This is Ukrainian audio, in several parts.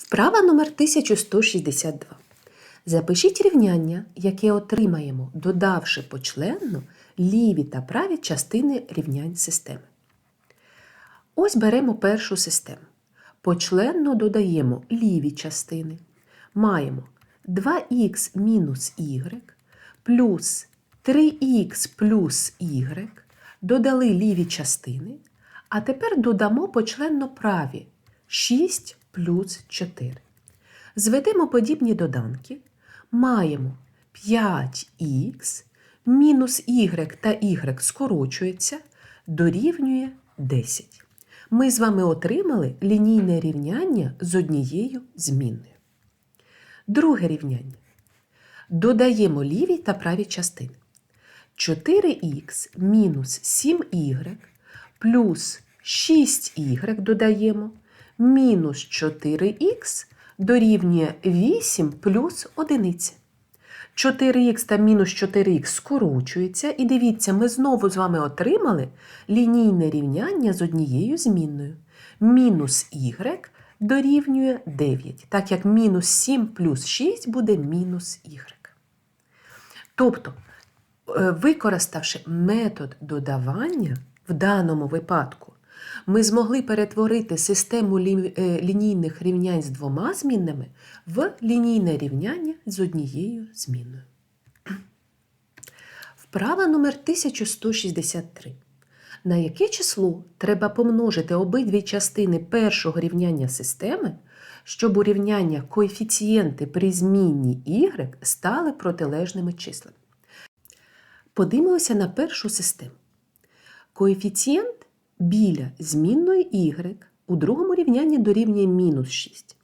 Вправа номер 1162. Запишіть рівняння, яке отримаємо, додавши почленно ліві та праві частини рівнянь системи. Ось беремо першу систему. Почленно додаємо ліві частини. Маємо 2х мінус y плюс 3х плюс y. Додали ліві частини. А тепер додамо почленно праві 6 плюс 4. Зведемо подібні доданки. Маємо 5х мінус y та y скорочується, дорівнює 10. Ми з вами отримали лінійне рівняння з однією змінною. Друге рівняння. Додаємо ліві та праві частини. 4х мінус 7y плюс 6y додаємо мінус 4х дорівнює 8 плюс 1. 4х та мінус 4х скорочується, і дивіться, ми знову з вами отримали лінійне рівняння з однією змінною. Мінус y дорівнює 9, так як мінус 7 плюс 6 буде мінус y. Тобто, е, використавши метод додавання, в даному випадку, ми змогли перетворити систему е, лінійних рівнянь з двома змінними в лінійне рівняння з однією змінною. Вправа номер 1163. На яке число треба помножити обидві частини першого рівняння системи, щоб у рівняння коефіцієнти при змінні y стали протилежними числами? Подивимося на першу систему. Коефіцієнт біля змінної y у другому рівнянні дорівнює мінус 6.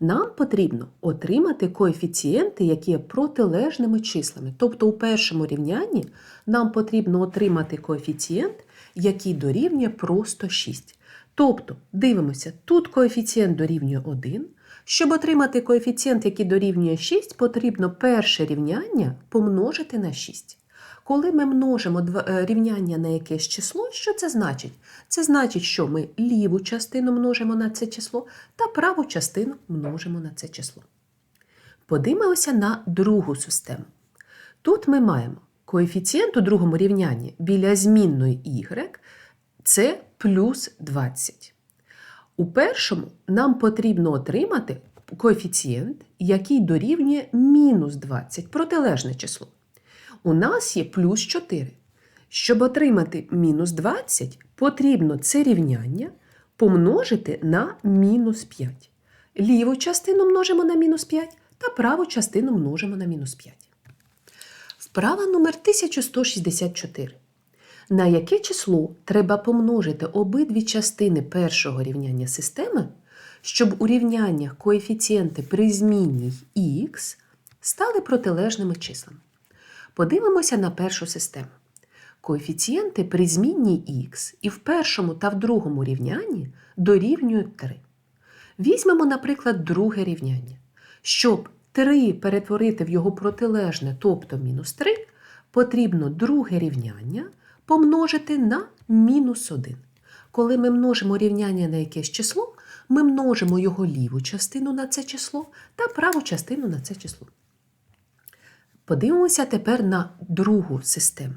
Нам потрібно отримати коефіцієнти, які є протилежними числами. Тобто у першому рівнянні нам потрібно отримати коефіцієнт, який дорівнює просто 6. Тобто, дивимося, тут коефіцієнт дорівнює 1. Щоб отримати коефіцієнт, який дорівнює 6, потрібно перше рівняння помножити на 6. Коли ми множимо е, рівняння на якесь число, що це значить? Це значить, що ми ліву частину множимо на це число та праву частину множимо на це число. Подивимося на другу систему. Тут ми маємо коефіцієнт у другому рівнянні біля змінної y це плюс 20. У першому нам потрібно отримати коефіцієнт, який дорівнює мінус 20, протилежне число. У нас є плюс 4. Щоб отримати мінус 20, потрібно це рівняння помножити на мінус 5. Ліву частину множимо на мінус 5 та праву частину множимо на мінус 5. Вправа номер 1164. На яке число треба помножити обидві частини першого рівняння системи, щоб у рівняннях коефіцієнти при змінній х стали протилежними числами? Подивимося на першу систему. Коефіцієнти при змінній х і в першому та в другому рівнянні дорівнюють 3. Візьмемо, наприклад, друге рівняння. Щоб 3 перетворити в його протилежне, тобто мінус 3, потрібно друге рівняння помножити на мінус 1. Коли ми множимо рівняння на якесь число, ми множимо його ліву частину на це число та праву частину на це число. Подивимося тепер на другу систему.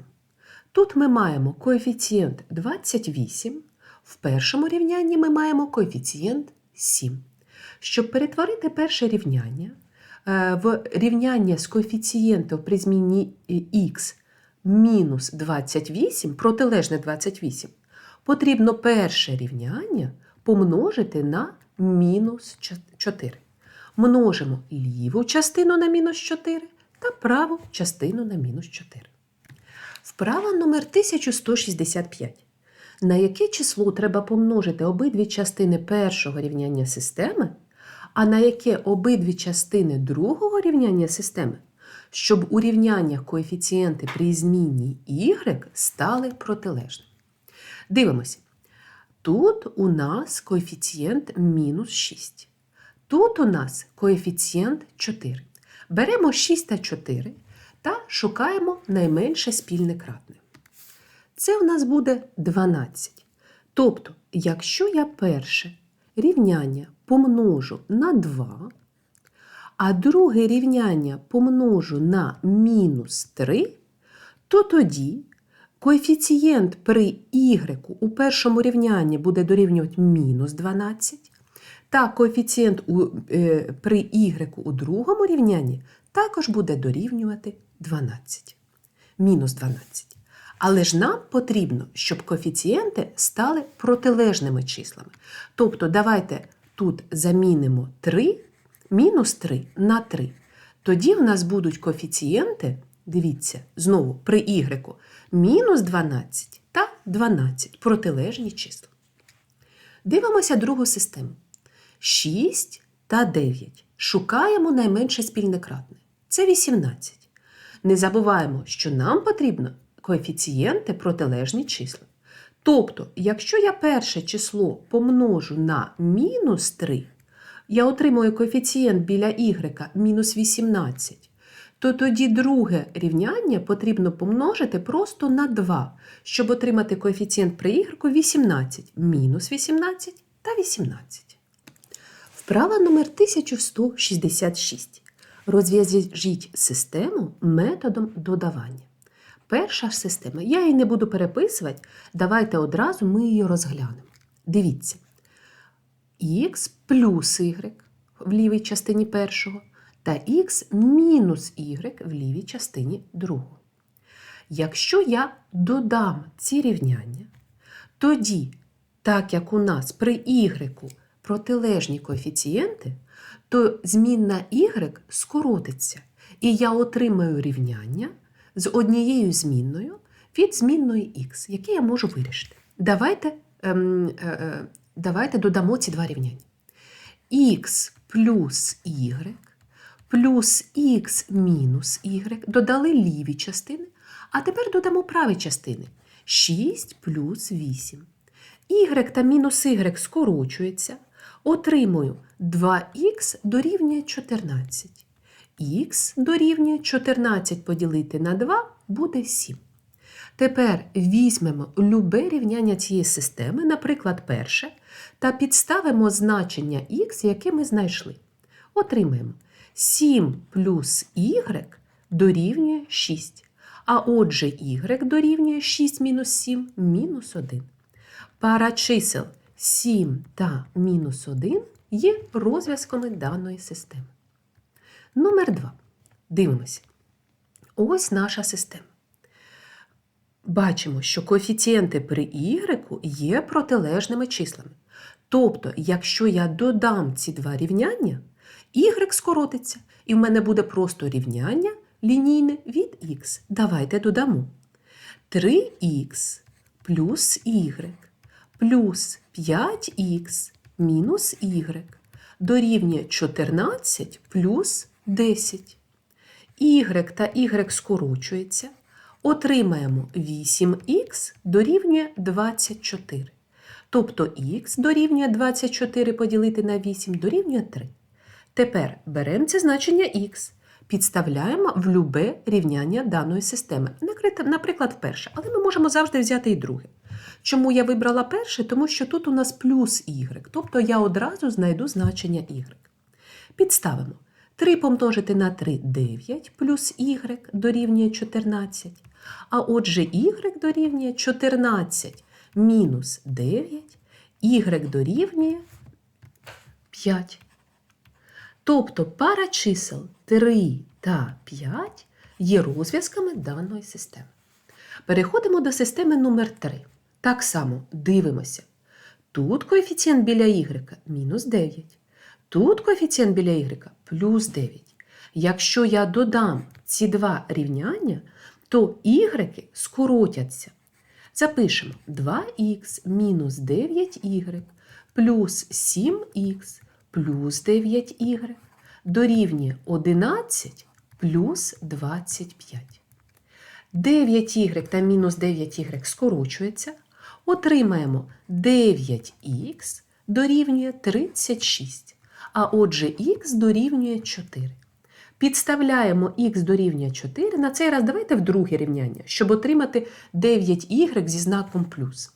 Тут ми маємо коефіцієнт 28, в першому рівнянні ми маємо коефіцієнт 7. Щоб перетворити перше рівняння е, в рівняння з коефіцієнтом при зміні х мінус 28, протилежне 28, потрібно перше рівняння помножити на мінус 4. Множимо ліву частину на мінус 4 та праву частину на мінус 4. Вправа номер 1165. На яке число треба помножити обидві частини першого рівняння системи, а на яке обидві частини другого рівняння системи, щоб у рівняннях коефіцієнти при змінній y стали протилежними? Дивимося. Тут у нас коефіцієнт мінус 6. Тут у нас коефіцієнт 4. Беремо 6 та 4 та шукаємо найменше спільне кратне. Це у нас буде 12. Тобто, якщо я перше рівняння помножу на 2, а друге рівняння помножу на мінус 3, то тоді коефіцієнт при y у першому рівнянні буде дорівнювати мінус 12, та коефіцієнт у, е, при y у другому рівнянні також буде дорівнювати 12. Мінус 12. Але ж нам потрібно, щоб коефіцієнти стали протилежними числами. Тобто, давайте тут замінимо 3, мінус 3 на 3. Тоді в нас будуть коефіцієнти, дивіться, знову при y, мінус 12 та 12 протилежні числа. Дивимося другу систему. 6 та 9. Шукаємо найменше спільне кратне. Це 18. Не забуваємо, що нам потрібно коефіцієнти протилежні числа. Тобто, якщо я перше число помножу на мінус 3, я отримую коефіцієнт біля y мінус 18, то тоді друге рівняння потрібно помножити просто на 2, щоб отримати коефіцієнт при y 18, мінус 18 та 18. Вправа номер 1166. Розв'яжіть систему методом додавання. Перша ж система, я її не буду переписувати, давайте одразу ми її розглянемо. Дивіться, х плюс y в лівій частині першого та х мінус y в лівій частині другого. Якщо я додам ці рівняння, тоді, так як у нас при y протилежні коефіцієнти, то змінна y скоротиться, і я отримаю рівняння з однією змінною від змінної х, яке я можу вирішити. Давайте, ем, е, е, давайте додамо ці два рівняння. х плюс y плюс х мінус y додали ліві частини, а тепер додамо праві частини. 6 плюс 8. y та мінус y скорочується. Отримую 2х дорівнює 14. Х дорівнює 14 поділити на 2 буде 7. Тепер візьмемо любе рівняння цієї системи, наприклад, перше, та підставимо значення х, яке ми знайшли. Отримаємо 7 плюс y дорівнює 6. А отже, y дорівнює 6 мінус 7 мінус 1. Пара чисел 7 та мінус 1 є розв'язками даної системи. Номер 2. Дивимося. Ось наша система. Бачимо, що коефіцієнти при y є протилежними числами. Тобто, якщо я додам ці два рівняння, y скоротиться, і в мене буде просто рівняння лінійне від х. Давайте додамо 3х плюс y плюс 5х мінус y дорівнює 14 плюс 10. Y та y скорочується. Отримаємо 8х дорівнює 24. Тобто х дорівнює 24 поділити на 8 дорівнює 3. Тепер беремо це значення х, підставляємо в любе рівняння даної системи. Наприклад, перше, але ми можемо завжди взяти і друге. Чому я вибрала перше? Тому що тут у нас плюс y, тобто я одразу знайду значення y. Підставимо. 3 помножити на 3 9 плюс y дорівнює 14. А отже, y дорівнює 14 мінус 9, y дорівнює 5. Тобто пара чисел 3 та 5 є розв'язками даної системи. Переходимо до системи номер 3. Так само дивимося. Тут коефіцієнт біля y мінус 9. Тут коефіцієнт біля y плюс 9. Якщо я додам ці два рівняння, то y скоротяться. Запишемо 2х мінус 9y плюс 7х плюс 9y дорівнює 11 плюс 25. 9y та мінус 9y скорочується. Отримаємо 9х дорівнює 36, а отже х дорівнює 4. Підставляємо х дорівнює 4. На цей раз давайте в друге рівняння, щоб отримати 9y зі знаком плюс.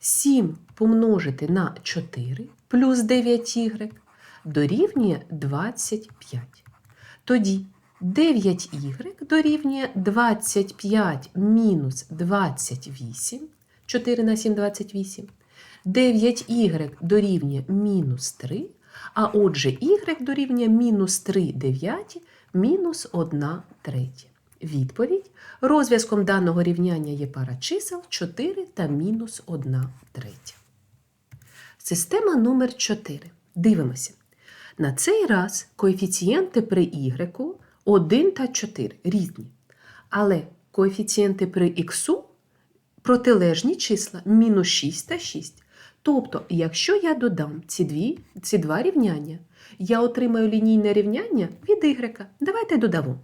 7 помножити на 4 плюс 9y дорівнює 25. Тоді 9y дорівнює 25 мінус 28, 4 на 7 – 28. 9y дорівнює мінус 3, а отже y дорівнює мінус 3 дев'яті мінус 1 третя. Відповідь. Розв'язком даного рівняння є пара чисел 4 та мінус 1 третя. Система номер 4. Дивимося. На цей раз коефіцієнти при y 1 та 4 різні. Але коефіцієнти при х протилежні числа мінус 6 та 6. Тобто, якщо я додам ці, дві, ці два рівняння, я отримаю лінійне рівняння від y. Давайте додамо.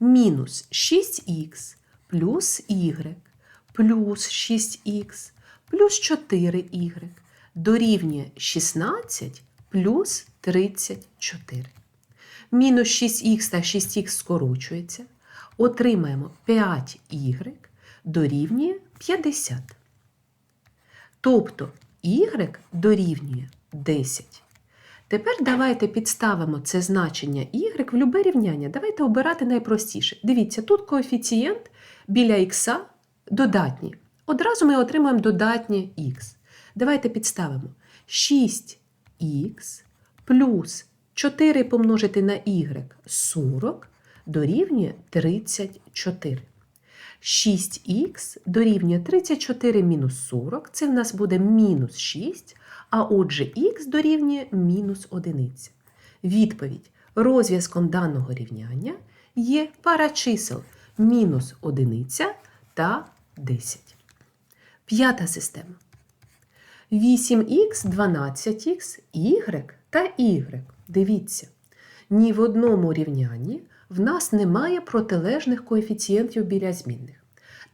Мінус 6х плюс y плюс 6х плюс 4y дорівнює 16 плюс 34. Мінус 6х та 6х скорочується. Отримаємо 5y дорівнює 50. Тобто y дорівнює 10. Тепер давайте підставимо це значення y в любе рівняння. Давайте обирати найпростіше. Дивіться, тут коефіцієнт біля х додатній. Одразу ми отримаємо додатнє х. Давайте підставимо 6х плюс 4 помножити на y 40 дорівнює 34. 6х дорівнює 34 мінус 40, це в нас буде мінус 6, а отже х дорівнює мінус 1. Відповідь. Розв'язком даного рівняння є пара чисел мінус 1 та 10. П'ята система. 8х, 12х, y та y. Дивіться, ні в одному рівнянні в нас немає протилежних коефіцієнтів біля змінних.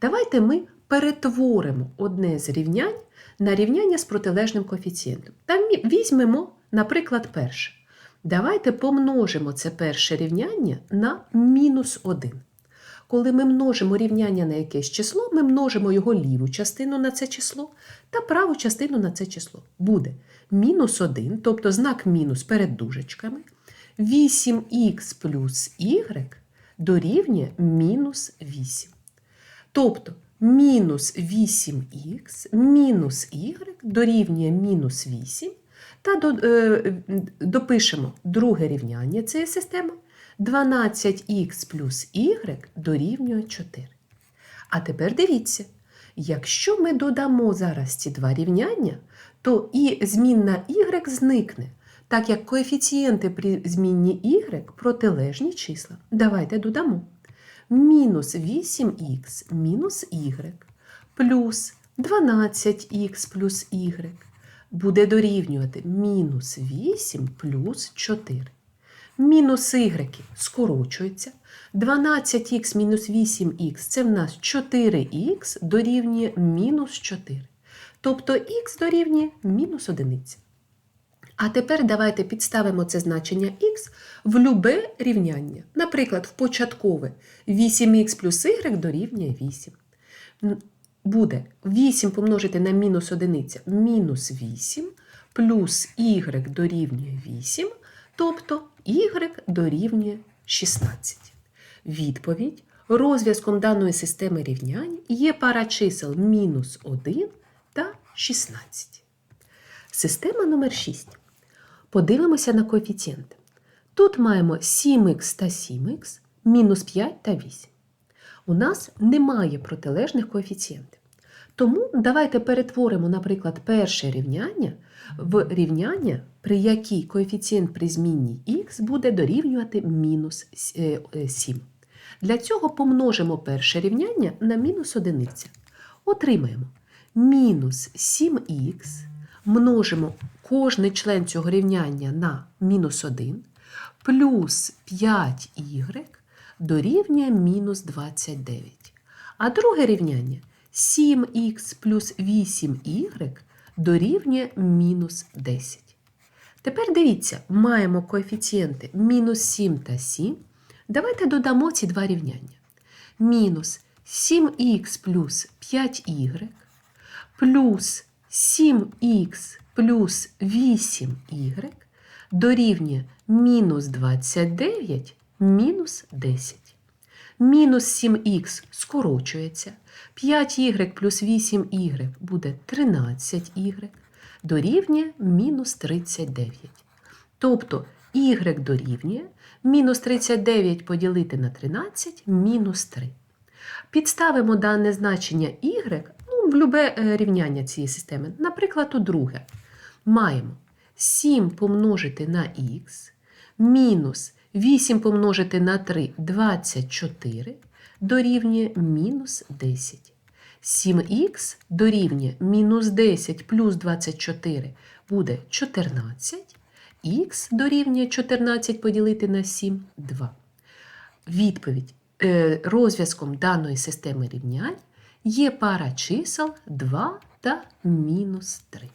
Давайте ми перетворимо одне з рівнянь на рівняння з протилежним коефіцієнтом. Та візьмемо, наприклад, перше. Давайте помножимо це перше рівняння на мінус 1. Коли ми множимо рівняння на якесь число, ми множимо його ліву частину на це число та праву частину на це число. Буде мінус 1, тобто знак мінус перед дужечками. 8х плюс y дорівнює мінус 8. Тобто мінус 8х мінус y дорівнює мінус 8. Та е, допишемо друге рівняння цієї системи. 12х плюс y дорівнює 4. А тепер дивіться, якщо ми додамо зараз ці два рівняння, то і змінна y зникне, так як коефіцієнти при змінні y протилежні числа. Давайте додамо. Мінус 8х мінус y плюс 12х плюс y буде дорівнювати мінус 8 плюс 4. Мінус y скорочується. 12х мінус 8х це в нас 4х дорівнює мінус 4. Тобто х дорівнює мінус 1. А тепер давайте підставимо це значення х в любе рівняння. Наприклад, в початкове 8х плюс y дорівнює 8. Буде 8 помножити на мінус 1 мінус 8 плюс y дорівнює 8, тобто y дорівнює 16. Відповідь. Розв'язком даної системи рівнянь є пара чисел мінус 1 та 16. Система номер 6. Подивимося на коефіцієнти. Тут маємо 7х та 7х, мінус 5 та 8. У нас немає протилежних коефіцієнтів. Тому давайте перетворимо, наприклад, перше рівняння в рівняння, при якій коефіцієнт при змінній х буде дорівнювати мінус 7. Для цього помножимо перше рівняння на мінус 1. Отримаємо мінус 7х, множимо кожний член цього рівняння на мінус 1, плюс 5y дорівнює мінус 29. А друге рівняння 7х плюс 8y дорівнює мінус 10. Тепер дивіться, маємо коефіцієнти мінус 7 та 7. Давайте додамо ці два рівняння. Мінус 7х плюс 5y плюс 7х плюс 8y дорівнює мінус 29 мінус 10. Мінус 7х скорочується. 5y плюс 8y буде 13y дорівнює мінус 39. Тобто y дорівнює мінус 39 поділити на 13 мінус 3. Підставимо дане значення y в любе е, рівняння цієї системи. Наприклад, у друге. Маємо 7 помножити на х мінус 8 помножити на 3 24 дорівнює мінус 10. 7х дорівнює мінус 10 плюс 24 буде 14. Х дорівнює 14 поділити на 7 2. Відповідь е, розв'язком даної системи рівнянь є пара чисел 2 та мінус 3.